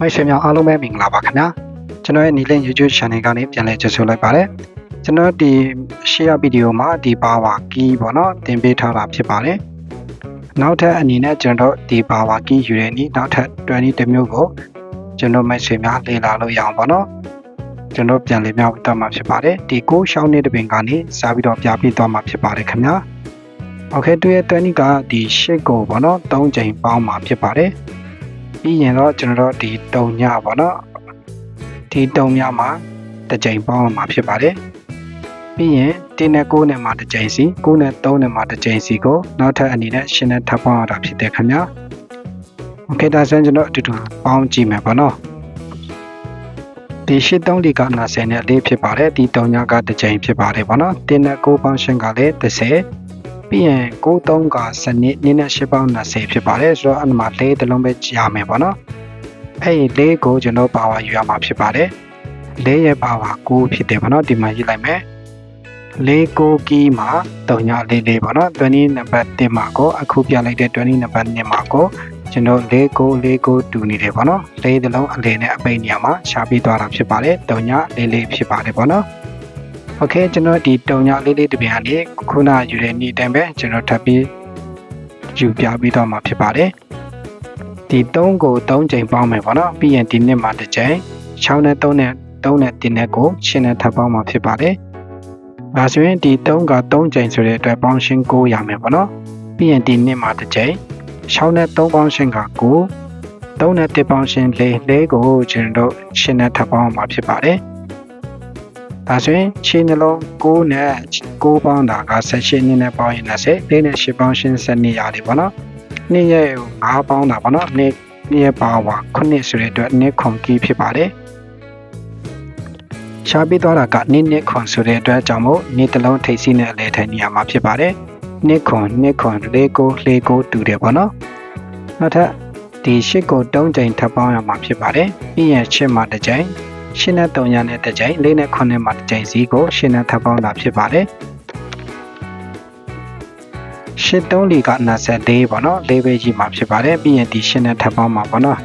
မိတ်ဆွေများအားလုံးပဲမင်္ဂလာပါခင်ဗျာကျွန်တော်ရဲ့နီလင်း YouTube Channel ကနေပြန်လည်ကြိုဆိုလိုက်ပါတယ်ကျွန်တော်ဒီ share ဗီဒီယိုမှာဒီ power key ပေါ့နော်တင်ပေးထားတာဖြစ်ပါတယ်နောက်ထပ်အနေနဲ့ကျွန်တော်ဒီ power key ယူတဲ့နည်းနောက်ထပ်20တစ်မျိုးကိုကျွန်တော်မိတ်ဆွေများလေ့လာလို့ရအောင်ပေါ့နော်ကျွန်တော်ပြန်လည်မြောက်တော့မှာဖြစ်ပါတယ်ဒီကိုရှောင်းနေတဲ့ပင်ကနေစားပြီးတော့ပြပြသွားမှာဖြစ်ပါတယ်ခင်ဗျာโอเคသူရဲ့20ကဒီ8ကိုပေါ့နော်3ချိန်ပေါင်းမှာဖြစ်ပါတယ် ပြီးရင်တော့ကျွန်တော်တို့ဒီတုံညပေါ့နော်ဒီတုံညမှာတစ်ချိန်ပေါင်းမှာဖြစ်ပါတယ်ပြီးရင်တင်းနဲ့9နဲ့မှာတစ်ချိန်စီ9နဲ့3နဲ့မှာတစ်ချိန်စီကိုနောက်ထပ်အနေနဲ့ရှင်းနဲ့ထပ်ပေါင်းရတာဖြစ်တယ်ခင်ဗျာโอเคဒါဆိုရင်ကျွန်တော်အတူတူပေါင်းကြည့်မယ်ပေါ့နော်ဒီရှစ်သုံးလီက90နဲ့လေးဖြစ်ပါတယ်ဒီတုံညကတစ်ချိန်ဖြစ်ပါတယ်ပေါ့နော်တင်းနဲ့9ပေါင်းရှင်းကလည်း30 ပြီးရင်93ကစနစ်နင်းနဲ့10ပေါင်း20ဖြစ်ပါတယ်ဆိုတော့အဲ့မှာလေးတစ်လုံးပဲကြာမယ်ပေါ့နော်အဲ့ဒီလေးကိုကျွန်တော်ပါဝါယူရမှာဖြစ်ပါတယ်လေးရဲ့ပါဝါ9ဖြစ်တယ်ပေါ့နော်ဒီမှာရေးလိုက်မယ်လေးကိုကီးမှာတုံညလေးလေးပေါ့နော်20နံပါတ်1မှာကိုအခုပြလိုက်တဲ့20နံပါတ်2မှာကိုကျွန်တော်လေးကိုလေးကိုတူနေတယ်ပေါ့နော်လေးတစ်လုံးအလေနဲ့အပိတ်နေရာမှာရှာပြီးသွားတာဖြစ်ပါတယ်တုံညလေးလေးဖြစ်ပါတယ်ပေါ့နော် โอเคကျွန်တော်ဒီတုံညလေးလေးတစ်ပြန်ကနေခုနယူတဲ့နေ့တိုင်းပဲကျွန်တော်ထပ်ပြီးယူပြပြီးတော့မှာဖြစ်ပါတယ်ဒီ3ကို3ချိန်ပေါင်းမယ်ပေါ့နော်ပြီးရင်ဒီနှစ်မှာတစ်ချိန်6နဲ့3နဲ့3နဲ့တင်နဲ့ကိုရှင်းနဲ့ထပ်ပေါင်းမှာဖြစ်ပါတယ်ဒါဆိုရင်ဒီ3က3ချိန်ဆိုတဲ့အတွက်ပေါင်းရှင်း9ရမယ်ပေါ့နော်ပြီးရင်ဒီနှစ်မှာတစ်ချိန်6နဲ့3ပေါင်းရှင်းက9 3နဲ့1ပေါင်းရှင်း4 4ကိုကျွန်တော်ရှင်းနဲ့ထပ်ပေါင်းမှာဖြစ်ပါတယ် ဒါဆိုရင်ခြေနှလုံး6နဲ့6ပေါင်းတာက18နည်းနဲ့ပေါင်းရင်20 4နဲ့8ပေါင်းရှင်း12ရတယ်ပေါ့နော်နေ့ရဲ့5ပေါင်းတာပေါ့နော်နေ့နေ့ရဲ့ပါဝါ9ဆိုတဲ့အတွက်နေ့ခွန်ကီးဖြစ်ပါတယ်ရှားပြီးသွားတာကနေ့နေ့ခွန်ဆိုတဲ့အတွက်ကြောင့်မို့နေ့တစ်လုံးထိပ်စီးနဲ့အလဲထိုင်နေရမှာဖြစ်ပါတယ်နှစ်ခွန်နှစ်ခွန်လေးကိုလေးကိုတူတယ်ပေါ့နော်နောက်ထပ်ဒီရှစ်ကို3ချိန်ထပ်ပေါင်းရမှာဖြစ်ပါတယ်ပြီးရင်ရှစ်မှာတစ်ချိန် ရှင်းနဲ့3ရနဲ့တစ်ချိန်လေးနဲ့9နဲ့မှာတစ်ချိန်စီကိုရှင်းနဲ့ထပ်ပေါင်းတာဖြစ်ပါတယ်ရှစ်3လီက24ပေါ့နော်လေးပဲကြီးမှာဖြစ်ပါတယ်ပြီးရင်ဒီရှင်းနဲ့ထပ်ပေါင်းမှာပေါ့နော်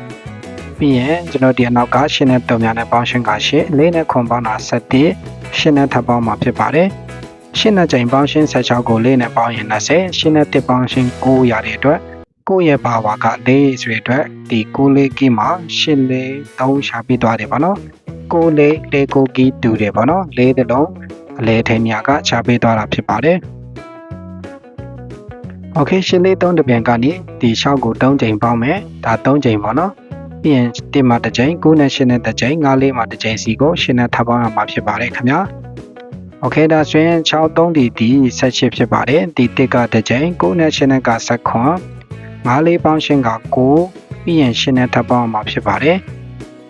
ပြီးရင်ကျွန်တော်ဒီအနောက်ကရှင်းနဲ့3ရနဲ့ပေါင်းရှင်းကရှစ်လေးနဲ့ခွန်ပေါင်းတာ7ရှင်းနဲ့ထပ်ပေါင်းမှာဖြစ်ပါတယ်ရှင်းနဲ့ချိန်ပေါင်းရှင်း16ကိုလေးနဲ့ပေါင်းရင်20ရှင်းနဲ့1ပေါင်းရှင်း9ရတဲ့အတွက်ကိုယ့်ရဲ့ဘာဝက4ဆိုတဲ့အတွက်ဒီ6လေးကီမှာရှင်းလေး3ရှာပြီးသွားတယ်ပေါ့နော် 6လေးလေးကိုကီတူတယ်ပေါ့နော်၄တလုံးအလဲထိန်မြကရှာပေးသွားတာဖြစ်ပါတယ်โอเคရှင်းလေး3တပြန်ကနေဒီရှောက်ကို3ချိန်ပေါင်းမယ်ဒါ3ချိန်ပေါ့နော်ပြီးရင်1မှာတစ်ချိန်9နဲ့10နဲ့တစ်ချိန်9လေးမှာတစ်ချိန်စီကို10နဲ့ထပ်ပေါင်းရမှာဖြစ်ပါတယ်ခင်ဗျာโอเคဒါဆိုရင်6 3ဒီဒီ18ဖြစ်ပါတယ်ဒီ1ကတစ်ချိန်9နဲ့10နဲ့က7ခွန်9လေးပေါင်းရှင်းက9ပြီးရင်10နဲ့ထပ်ပေါင်းရမှာဖြစ်ပါတယ်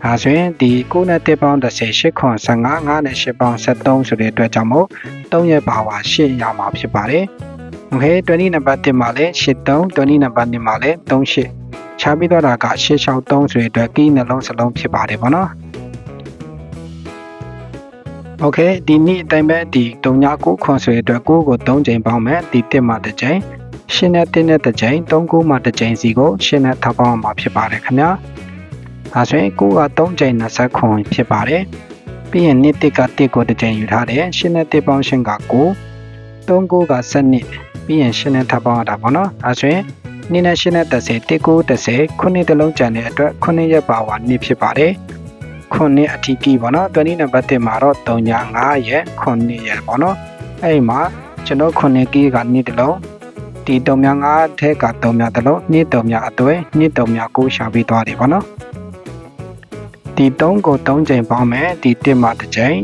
။ဒါဆိုရင်ဒီ9နဲ့1ပေါင်း18ခွန်15 9နဲ့8ပေါင်း73ဆိုတဲ့အတွက်ကြောင့်မို့3ရဲ့ပါဝါ8ရမှာဖြစ်ပါတယ်။ Okay 20နံပါတ်1မှာလည်း83 20နံပါတ်2မှာလည်း38ချပြီးတော့တာက663ဆိုတဲ့အတွက်ကီးနှလုံးစလုံးဖြစ်ပါတယ်ဗောနော်။ Okay ဒီနေ့အတိုင်းပဲဒီ39ခွန်ဆိုတဲ့အတွက်ကိုကို3ချိန်ပေါင်းမယ်ဒီ1မှာ1ချိန်ရှင်းနဲ့တင်းနဲ့တစ်ကြိမ်၃ခုမှတစ်ကြိမ်စီကိုရှင်းနဲ့ထပ်ပေါင်းမှာဖြစ်ပါတယ်ခင်ဗျာ ဒါဆိုရင်9က3ချိန်20ခွန်ဖြစ်ပါတယ်ပြီးရင်နေ့1က1ကိုတစ်ချိန်ယူထားတယ်ရှင်းနဲ့1ပေါင်းရှင်းက9 39က7နှစ်ပြီးရင်ရှင်းနဲ့ထပ်ပေါင်းရတာပေါ့နော်ဒါဆိုရင်နေ့နဲ့ရှင်းနဲ့30 19 30ခုနှစ်တလုံးကျန်တဲ့အတွက်ခုနှစ်ရက်ပါဝါနေ့ဖြစ်ပါတယ်ခုနှစ်အထီးကြီးပေါ့နော်20နံပါတ်1မှာတော့3ည5ရက်ခုနှစ်ရက်ပေါ့နော်အဲ့ဒီမှာကျွန်တော်ခုနှစ်ကြီးကနေ့တလုံးဒီ3ည5ထက်က3ညတလုံးနေ့3ညအသွဲနေ့3ည6ရှာပြီးသွားတယ်ပေါ့နော် ဒီ3ကို3ချိန်ပေါင်းမယ်ဒီ1မှာတစ်ချိန်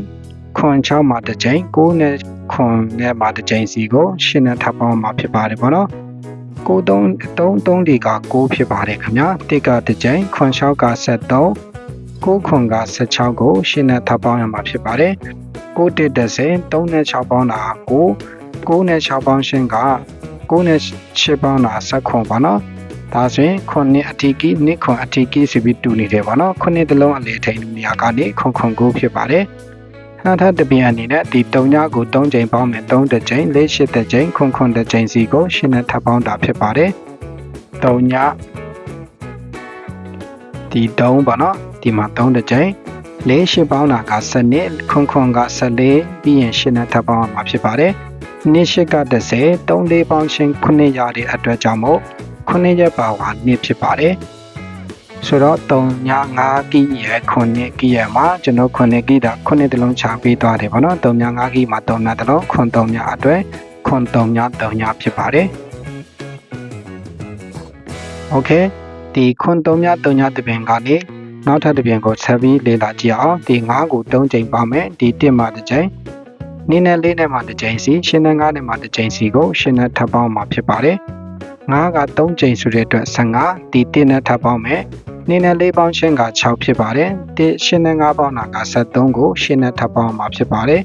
ခွန်6မှာတစ်ချိန်9နဲ့ခွန်နဲ့မှာတစ်ချိန်စီကိုရှင်းနဲ့ထပ်ပေါင်းမှာဖြစ်ပါတယ်ပေါ့နော်93 33ဒီက9ဖြစ်ပါတယ်ခင်ဗျာတစ်ကတစ်ချိန်ခွန်6က73 9ခွန်က16ကိုရှင်းနဲ့ထပ်ပေါင်းရမှာဖြစ်ပါတယ်9တစ်30 3နဲ့6ပေါင်းတာ9 9နဲ့6ပေါင်းရှင်းက9နဲ့6ပေါင်းတာ7ခွန်ပါနော် ဒါဆိုရင်ခုနှစ်အထီးကြီးနှစ်ခွန်အထီးကြီးဆိုပြီးတူနေတယ်ပေါ့နော်ခုနှစ်တလုံးအလေထိန်နေရာကနေခွန်ခွန်ကိုဖြစ်ပါတယ်နောက်ထပ်တစ်ပြန်အနေနဲ့ဒီ3ညကို3ချိန်ပေါင်းမယ်3တစ်ချိန်4 8တစ်ချိန်ခွန်ခွန်တစ်ချိန်စီကိုရှင်းနဲ့ထပ်ပေါင်းတာဖြစ်ပါတယ်3ညဒီ3ပေါ့နော်ဒီမှာ3တစ်ကြိမ်လေးရှစ်ပေါင်းတာက7ခွန်ခွန်က14ပြီးရင်ရှင်းနဲ့ထပ်ပေါင်းရမှာဖြစ်ပါတယ်နှစ်ရှစ်က30 3လေးပေါင်းချင်း9ရတဲ့အတွက်ကြောင့်မို့ 9ရက်ပါဝါနှစ်ဖြစ်ပါတယ်ဆိုတော့3ည5ကီရ9ကီရမှာကျွန်တော်9ကီတာ9တလုံးချပေးသွားတယ်ဗောနော်3ည5ကီမှာ3ညတလုံးခွန်3ညအတွက်ခွန်3ည3ညဖြစ်ပါတယ်โอเคဒီခွန်3ည3ညတပင်ကနေနောက်ထပ်တပင်ကိုဆက်ပြီးလေ့လာကြည့်အောင်ဒီ9ကို3ချိန်ပါမယ်ဒီ1မှာတစ်ချိန်နင်းနဲ့လေးနဲ့မှာတစ်ချိန်စီရှင်းနဲ့9နဲ့မှာတစ်ချိန်စီကိုရှင်းနဲ့ထပ်ပေါင်းမှာဖြစ်ပါတယ် 9က3ချိန်ဆိုတဲ့အတွက်15ဒီ1နဲ့ထပ်ပေါင်းမယ်နင်းနဲ့လေးပေါင်းရှင်းက6ဖြစ်ပါတယ်ဒီရှင်းနဲ့9ပေါင်းတာက73ကိုရှင်းနဲ့ထပ်ပေါင်းမှာဖြစ်ပါတယ်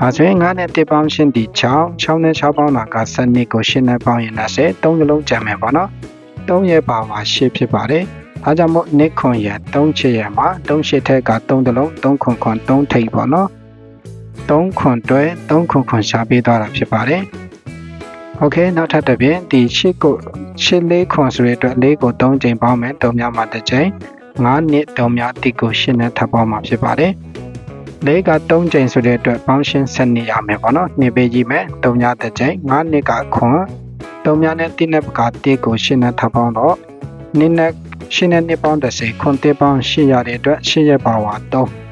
အဲဆိုရင်9နဲ့1ပေါင်းရှင်းဒီ6 6နဲ့6ပေါင်းတာက12ကိုရှင်းနဲ့ပေါင်းရင်20 3ကလုံးကြံမယ်ပေါ့နော်3ရဲ့ပါမှာ8ဖြစ်ပါတယ်။ဒါကြောင့်မို့နစ်ခွန်ရ3ချစ်ရမှာ3ရှစ်ထက်က3တလုံး3ခွန်ခွန်3ထိပ်ပေါ့နော်။3ခွန်တွဲ3ခွန်ခွန်ရှားပေးသွားတာဖြစ်ပါတယ်။ Okay နောက်ထပ်တစ်ပြင်ဒီရှစ်ကိုရှစ်လေးခွန်ဆိုတဲ့အတွက်လေးကို3ချိန်ပေါင်းမယ်3များမှာတစ်ချိန်9နှစ်3များတိကိုရှစ်နဲ့ထပ်ပေါင်းမှာဖြစ်ပါတယ်။လေးက3ချိန်ဆိုတဲ့အတွက်ပေါင်းရှင်း7နှစ်ရမယ်ပေါ့နော်။နှစ်ပေးကြည့်မယ်3များတစ်ချိန်9နှစ်ကခွန်3များနဲ့တိနဲ့ပကတိကိုရှင်းနဲ့ထပ်ပေါင်းတော့နင်းနဲ့ရှင်းနဲ့နှစ်ပေါင်း30ခွန်တစ်ပေါင်း8ရတဲ့အတွက်8ရက်ပါဝါ3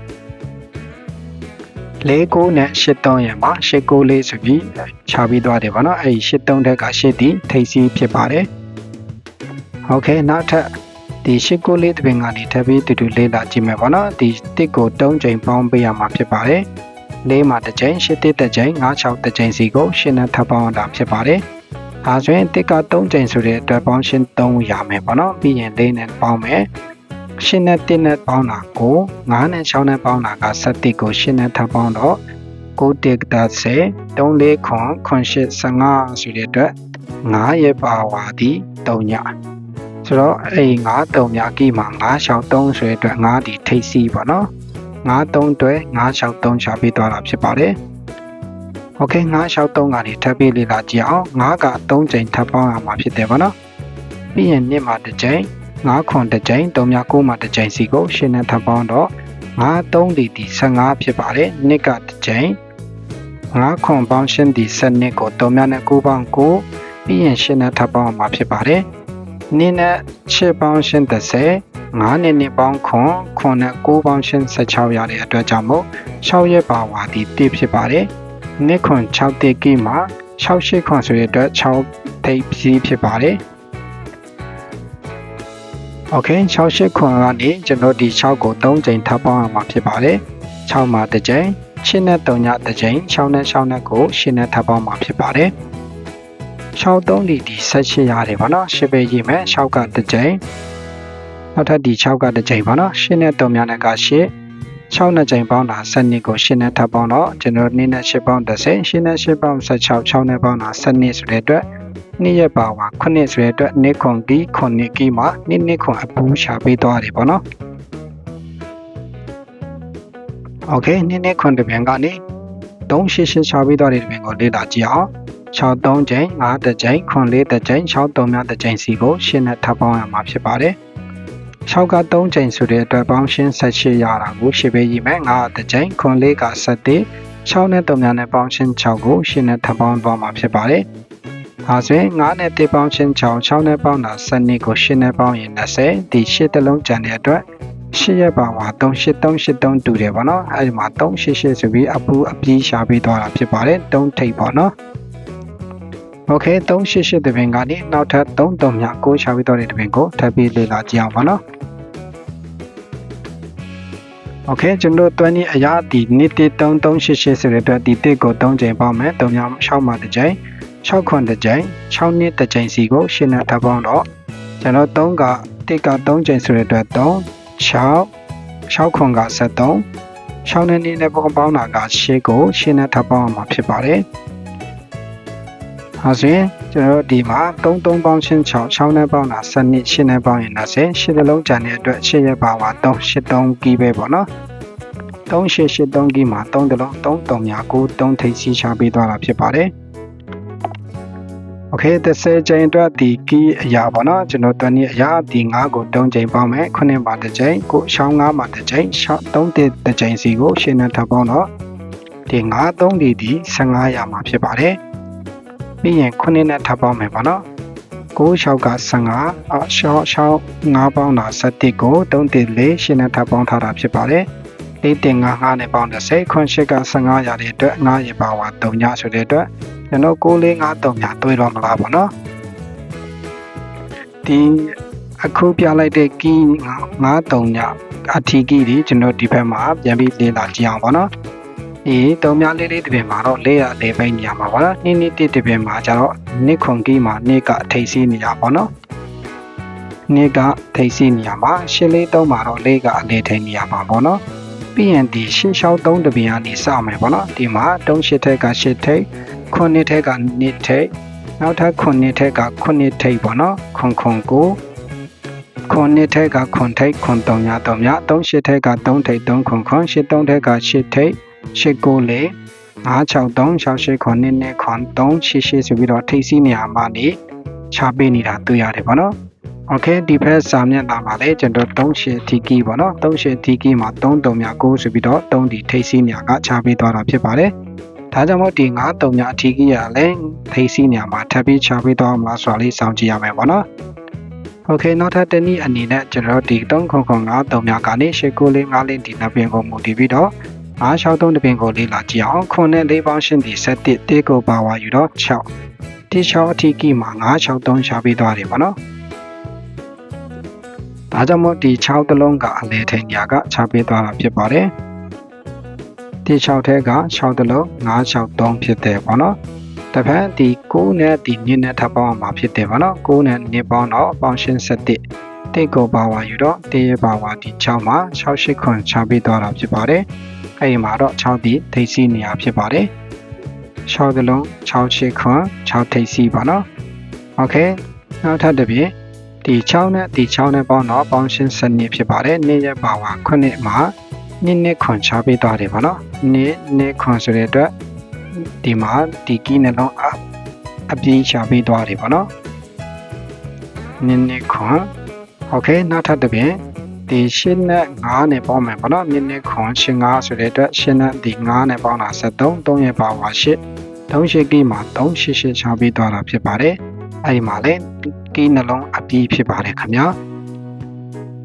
လေးကိုနဲ့83ရမှာ89လေးဆိုပြီးခြာပြီးသွားတယ်ဗောနော်အဲ့ဒီ83ထက်က8တီထိပ်စီးဖြစ်ပါတယ်โอเคနောက်ထပ်ဒီ89လေးတပင်ကနေထပ်ပြီးတူတူလေးလာကြည့်မယ်ဗောနော်ဒီတစ်ကို3ချိန်ပေါင်းပေးရမှာဖြစ်ပါတယ်လေးမှာတစ်ချိန်8တစ်တစ်ချိန်9 6တစ်ချိန်စီကိုရှင်းနဲ့ထပ်ပေါင်းတာဖြစ်ပါတယ်ဒါဆိုရင်တစ်က3ချိန်ဆိုတဲ့အတွက်ပေါင်းရှင်း3ရမယ်ပေါ့နော်ပြီးရင်လေးနဲ့ပေါင်းမယ် ရှင်းနဲ့1နဲ့ပေါင်းတာကို9နဲ့6နဲ့ပေါင်းတာက7ကိုရှင်းနဲ့ထပ်ပေါင်းတော့9တစ်ဒါစေ3လေးခွန်ခွန်8 15ဆိုတဲ့အတွက်9ရဲ့ပါဝါသည်3ညဆိုတော့အဲ့9 3ညကီမှာ9 6 3ဆိုတဲ့အတွက်9ဒီထိပ်စီပေါ့နော်9 3တွဲ9 6 3ရှာပြီးသွားတာဖြစ်ပါတယ်โอเค963ကနေထပ်ပြီးလေ့လာကြည့်အောင်9က3ချိန်ထပ်ပေါင်းရမှာဖြစ်တယ်ဗောနော်ပြီးရင်2မှာတစ်ချိန် 9ခွန်တစ်ချိန်3မြ9မှာတစ်ချိန်စီကိုရှင်းနဲ့ထပ်ပေါင်းတော့9 3ဒီဒီ15ဖြစ်ပါတယ်2ကတစ်ချိန်9ခွန်ပေါင်းရှင်းဒီ7ကို3မြနဲ့9ပေါင်း9ပြီးရင်ရှင်းနဲ့ထပ်ပေါင်းရမှာဖြစ်ပါတယ်2နဲ့6ပေါင်းရှင်း30 9နှစ်နှစ်ပေါင်းခွန်ခွန်နဲ့9ပေါင်းရှင်း16ရတဲ့အတွက်ကြောင့်မို့6ရက်ပါဝါဒီ1ဖြစ်ပါတယ်နှစ်ခွန်6တိကိမှာ6ရှိခွန်ဆိုတဲ့အတွက်6ထိပ်စီးဖြစ်ပါတယ်။ Okay 6ရှိခွန်ကနေကျွန်တော်ဒီ6ကို3ချိန်ထပ်ပေါင်းရမှာဖြစ်ပါတယ်။6မှာတစ်ချိန်ရှင်းနဲ့3ညတစ်ချိန်6နဲ့6နဲ့ကိုရှင်းနဲ့ထပ်ပေါင်းမှာဖြစ်ပါတယ်။6 3ဒီဒီ18ရတယ်ဗောနော်ရှင်းပေးကြည့်မယ်6ကတစ်ချိန်နောက်ထပ်ဒီ6ကတစ်ချိန်ဗောနော်ရှင်းနဲ့3ညနဲ့ကရှင်း 6နဲ့ချိန်ပေါင်းတာ7ကို8နဲ့ထပ်ပေါင်းတော့ကျွန်တော်2နဲ့8ပေါင်း30 8နဲ့8ပေါင်း16 6နဲ့ပေါင်းတာ7ဆိုတဲ့အတွက်နေ့ရက်ပါဝါ9ဆိုတဲ့အတွက်နေ့ခွန်ကီ9ကီမှာနေ့နေ့ခွန်အပူရှာပေးသွားတယ်ပေါ့နော်โอเคနေ့နေ့ခွန်တပြန်ကနေ388ရှာပေးသွားတဲ့တပြန်ကိုလေ့လာကြည့်အောင်6 3ချိန်5တစ်ချိန်ခွန်4တစ်ချိန်6 3များတစ်ချိန်စီကိုရှင်းနဲ့ထပ်ပေါင်းရမှာဖြစ်ပါတယ် 6က3ချိန်ဆိုတဲ့အတွက်ပေါင်းရှင်း18ရတာကိုရှင်းပေးရမယ်9တစ်ချိန်ခွန်4က7 6နဲ့3များနဲ့ပေါင်းရှင်း6ကိုရှင်းနဲ့ထပ်ပေါင်းသွားမှာဖြစ်ပါတယ်။ဒါဆိုရင်9နဲ့1ပေါင်းရှင်း6 6နဲ့ပေါင်းတာ7ကိုရှင်းနဲ့ပေါင်းရင်20ဒီ8တလုံးကျန်တဲ့အတွက်8ရက်ပါမှာ3833တူတယ်ပေါ့နော်အဲဒီမှာ388ဆိုပြီးအပူအပြီးရှာပေးသွားတာဖြစ်ပါတယ်3ထိပ်ပေါ့နော် ။ Okay 388တပင်ကနေနောက်ထပ်3တုံမြောက်ကိုရှာပြီးတော့တဲ့တပင်ကိုထပ်ပြီးလေ့လာကြည့်အောင်ပါနော်။ Okay ကျွန်တော်တို့20အရာဒီနေ့တိ3388ဆိုတဲ့အတွက်ဒီတစ်ကို3ကြိမ်ပေါင်းမယ်3မြောက်6မှာတစ်ကြိမ်6ခွန်တစ်ကြိမ်6နှစ်တစ်ကြိမ်စီကို8နှစ်ထပ်ပေါင်းတော့ကျွန်တော်3က1က3ကြိမ်ဆိုတဲ့အတွက်3 6 6ခွန်က73 6နဲ့2နဲ့ပေါင်းပေါင်းတာက6ကို8နဲ့ထပ်ပေါင်းအောင်ဖြစ်ပါတယ်။ ။ဟုတ်ရှင်ကျွန်တော်ဒီမှာ33ပေါင်းချင်း6 6နဲ့ပေါင်းတာ7နှစ်8နဲ့ပေါင်းရင်90 8နှလုံးကြံတဲ့အတွက်8ရဲ့ပါဝါ383ကီပဲပေါ့နော်။3883ကီမှာ3တလုံး3တုံညာ9 3ထိပ်စီချပေးသွားတာဖြစ်ပါတယ်။ Okay 30ကြိမ်အတွက်ဒီကီအရာပေါ့နော်ကျွန်တော်တနည်းအရာဒီ9ကို3ကြိမ်ပေါင်းမယ်9ပါတစ်ကြိမ်ကိုရှောင်း9မှာတစ်ကြိမ်3တစ်ကြိမ်စီကို8နဲ့ထပ်ပေါင်းတော့ဒီ9 3ဒီဒီ15ရာမှာဖြစ်ပါတယ်။ ပြီးရင်9နဲ့ထပ်ပေါင်းမယ်ပေါ့နော်9 6က15အရှောင်းရှောင်း9ပေါင်းတာ7ကို3တစ်4ရှင်းနေထပ်ပေါင်းထားတာဖြစ်ပါတယ်လေးတင်9 5နဲ့ပေါင်းတဲ့စိတ်ခွန်ရှိက15ရာတဲ့အတွက်9ရေပါဝါ3ညဆိုတဲ့အတွက်ကျွန်တော်6 4 5 3ညတွေးတော့မလားပေါ့နော်ဒီအခုပြလိုက်တဲ့ကီး9 3ညအထီကီးဒီကျွန်တော်ဒီဘက်မှာပြန်ပြီးလေ့လာကြည့်အောင်ပေါ့နော် ဒီ3ညလေးလေးတစ်ပင်မှာတော့400လေးပိတ်နေရမှာပေါ့နော်နေ့နေ့တစ်တစ်ပင်မှာကျတော့နှစ်ခွန်ကီးမှာနေ့ကအထိတ်စီးနေရပါပေါ့နော်နေ့ကထိတ်စီးနေရမှာရှင်းလေး3မှာတော့4ကအလေးထိန်နေရမှာပေါ့နော်ပြီးရင်ဒီရှင်းလျှောက်3တပင်ကနေစမယ်ပေါ့နော်ဒီမှာ3 8ထက်က8ထိတ်ခုနှစ်ထက်ကနှစ်ထိတ်နောက်ထပ်ခုနှစ်ထက်ကခုနှစ်ထိတ်ပေါ့နော်ခွန်ခွန်ကိုခုနှစ်ထက်ကခွန်ထိတ်ခွန်3ည3ည3 8ထက်က3ထိတ်3ခွန်ခွန်8 3ထက်က8ထိတ် 8ကိုလေ963 68ခွန်နှစ်နှစ်ခွန်388ဆိုပြီးတော့ထိတ်စီးနေရာမှာနေချပေးနေတာတွေ့ရတယ်ပေါ့နော်โอเคဒီဖက်စာမျက်နှာမှာလည်းကျွန်တော်38 TK ပေါ့နော်38 TK မှာ33မြ9ဆိုပြီးတော့3ဒီထိတ်စီးနေရာကချပေးသွားတာဖြစ်ပါတယ်ဒါကြောင့်မို့ဒီ9တုံညာအထီးကြီးရလဲထိစီနေရာမှာထပ်ပြီးချပေးတော့မလားဆိုတာလေးစောင့်ကြည့်ရမယ်ပေါ့နော်။ Okay နောက်ထပ်တနည်းအနေနဲ့ကျွန်တော်ဒီ3995တုံညာကနေ8954လေးဒီနှစ်ပင်ကိုမူတည်ပြီးတော့ 963တပင်ကိုလေးလာကြည့်အောင်ခုနဲ့၄ပေါင်းရှင်းဒီ7တေကိုပါဝါယူတော့6တိ6အထီးကြီးမှာ963ချပေးသွားတယ်ပေါ့နော်။ဒါကြောင့်မို့ဒီ6တလုံးကအလဲထိန်ညာကချပေးသွားတာဖြစ်ပါတယ်။ဒီ6ထဲက6တလုံး963ဖြစ်တယ်ပေါ့နော်တဖက်ဒီ9နဲ့ဒီ2နဲ့ထပ်ပေါင်းမှာဖြစ်တယ်ပေါ့နော်9နဲ့2ပေါင်းတော့အပေါင်းရှင်း7တိတ်ကိုပါဝါယူတော့တရပါဝါဒီ6မှာ68ခွန်ချပေးသွားတာဖြစ်ပါတယ် အဲ့ဒီမှာတော့6ဒီထိပ်စီးနေရဖြစ်ပါတယ်6တလုံး68ခွန်6ထိပ်စီးပါနော်โอเคနောက်ထပ်တစ်ပြည့်ဒီ6နဲ့ဒီ6နဲ့ပေါင်းတော့ပေါင်းရှင်း7နှစ်ဖြစ်ပါတယ်နေ့ရက်ပါဝါ9မှာနှစ်နှစ်ခွန်ချပေးသွားတယ်ဗောနော်နှစ်နှစ်ခွန်ဆိုတဲ့အတွက်ဒီမှာဒီကီးနှလုံးအအပြင်းချပေးသွားတယ်ဗောနော်နှစ်နှစ်ခွန်โอเคနောက်ထပ်တစ်ပြင် ဒီရှင်းနဲ့9နဲ့ပေါင်းမယ်ဗောနော်နှစ်နှစ်ခွန်ရှင်း9ဆိုတဲ့အတွက်ရှင်းနဲ့ဒီ9နဲ့ပေါင်းတာ73 3ရဲ့ပါဝါ8 3ရှိကီးမှာ388ချပေးသွားတာဖြစ်ပါတယ်အဲ့ဒီမှာလေကီးနှလုံးအပြင်းဖြစ်ပါတယ်ခင်ဗျာ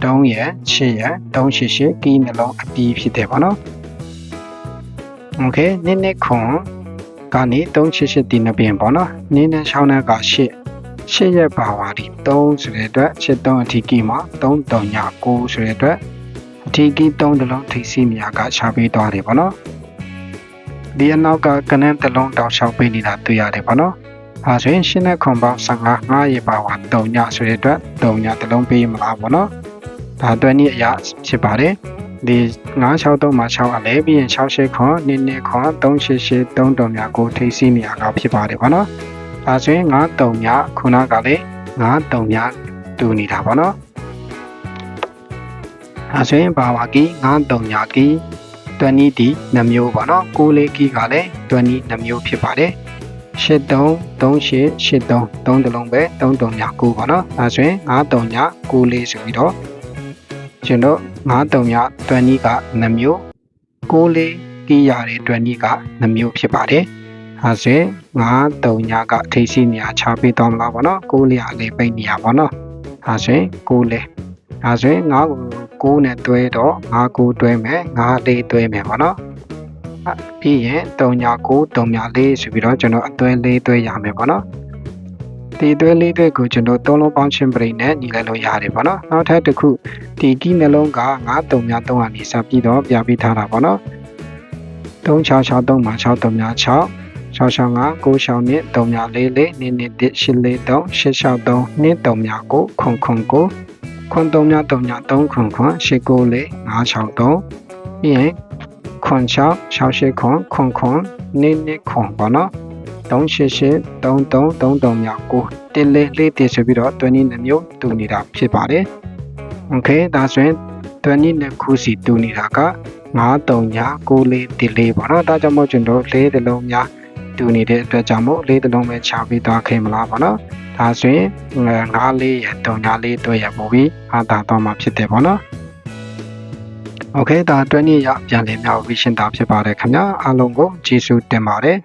3ရယ်8ရယ်388ကီးနှလုံးအပြီးဖြစ်တယ်ပေါ့နော်โอเคနည်းနည်းခွန်ကနေ388ဒီနှစ်ပြင်ပေါ့နော်နည်းနည်း6နဲ့က8 8ရက်ပါဝါဒီ3ဆိုတဲ့အတွက်83အထီကီမှာ3 3ည9ဆိုတဲ့အတွက်အထီကီ3တလုံးထိစီမြာကရှာပေးသွားတယ်ပေါ့နော်ဒီအနောက်ကကနန်းတလုံးတောက်လျှောက်ပေးနေတာတွေ့ရတယ်ပေါ့နော်အဲဆိုရင်ရှင်းတဲ့ခွန်ပေါင်း15 5ရေပါဝါ3ညဆိုတဲ့အတွက်3ညတလုံးပေးမလားပေါ့နော်ဒါအတွက်နည်းအရာဖြစ်ပါတယ်ဒီ963မှာ6အလဲပြီးရင်68ခွန်2 2ခွန်388 3တုံများကိုထိစီးနေရတာဖြစ်ပါတယ်ဗောနော် ဒါဆိုရင်9တုံများခုနကလည်း9တုံများတူနေတာဗောနော်ဒါဆိုရင်ဘာဝကီ9တုံများကီ20ဒီနှမျိုးဗောနော်6လေးကီကလည်း20နှမျိုးဖြစ်ပါတယ်83 38 83 3တလုံးပဲ3တုံများ9ဗောနော်ဒါဆိုရင်9တုံများ9လေးဆိုပြီးတော့ကျွန်တော်93ည20က2မျိုး6လေးကီးရတဲ့20က2မျိုးဖြစ်ပါတယ် အဲဆို93ညကထိစီနေရာချပေးတော့မလားဗောနော်6လေးအလေးပိတ်နေရဗောနော်အဲဆို6လေးအဲဆို9ကို6နဲ့တွဲတော့9ကိုတွဲမယ်9လေးတွဲမယ်ဗောနော်ပြီးရင်3ည9 3ည4ဆိုပြီးတော့ကျွန်တော်အသွဲလေးတွဲရမယ်ဗောနော်ဒီသွဲလေးသွဲကိုကျွန်တော်သုံးလုံးပေါင်းချင်းပရိနဲ့ညီလိုက်လို့ရတယ်ပေါ့နော်နောက်ထပ်တစ်ခုဒီကီးနှလုံးက9 3ည3ကနေစပြီးတော့ပြပေးထားတာပေါ့နော်3663မှာ63ည6 665 965နဲ့3ည4 4နဲ့နဲ့843 863နဲ့3ည9ခွန်ခွန်9ခွန်3ည3ည3ခွန်ခွန်894 963ပြီးရင်ခွန်6 68ခွန်ခွန်ခွန်နဲ့နဲ့ခွန်ပေါ့နော်388 33 33မြောက်ကိုတစ်လေးလေးတည်ဆိုပြီးတော့20နှစ်မျိုးတူနေတာဖြစ်ပါတယ်။ Okay ဒါဆိုရင်20နှစ်ခုစီတူနေတာက93ညာ6လေးတစ်လေးပေါ့နော်။ဒါကြောင့်မို့ကျွန်တော်လေးတလုံးများ တူနေတဲ့အတွက်ကြောင့်မို့လေးတစ်လုံးပဲချပေးသွားခဲ့မလားပေါ့နော်ဒါဆိုရင်9လေးရ3 9လေးတွေ့ရပို့ပြီးအားသာတော့မှာဖြစ်တယ်ပေါ့နော်โอเคဒါတွဲနည်းရပြန်လည်မြောက်ပြီးရှင်းတာဖြစ်ပါတယ်ခင်ဗျာအားလုံးကိုကျေးဇူးတင်ပါတယ်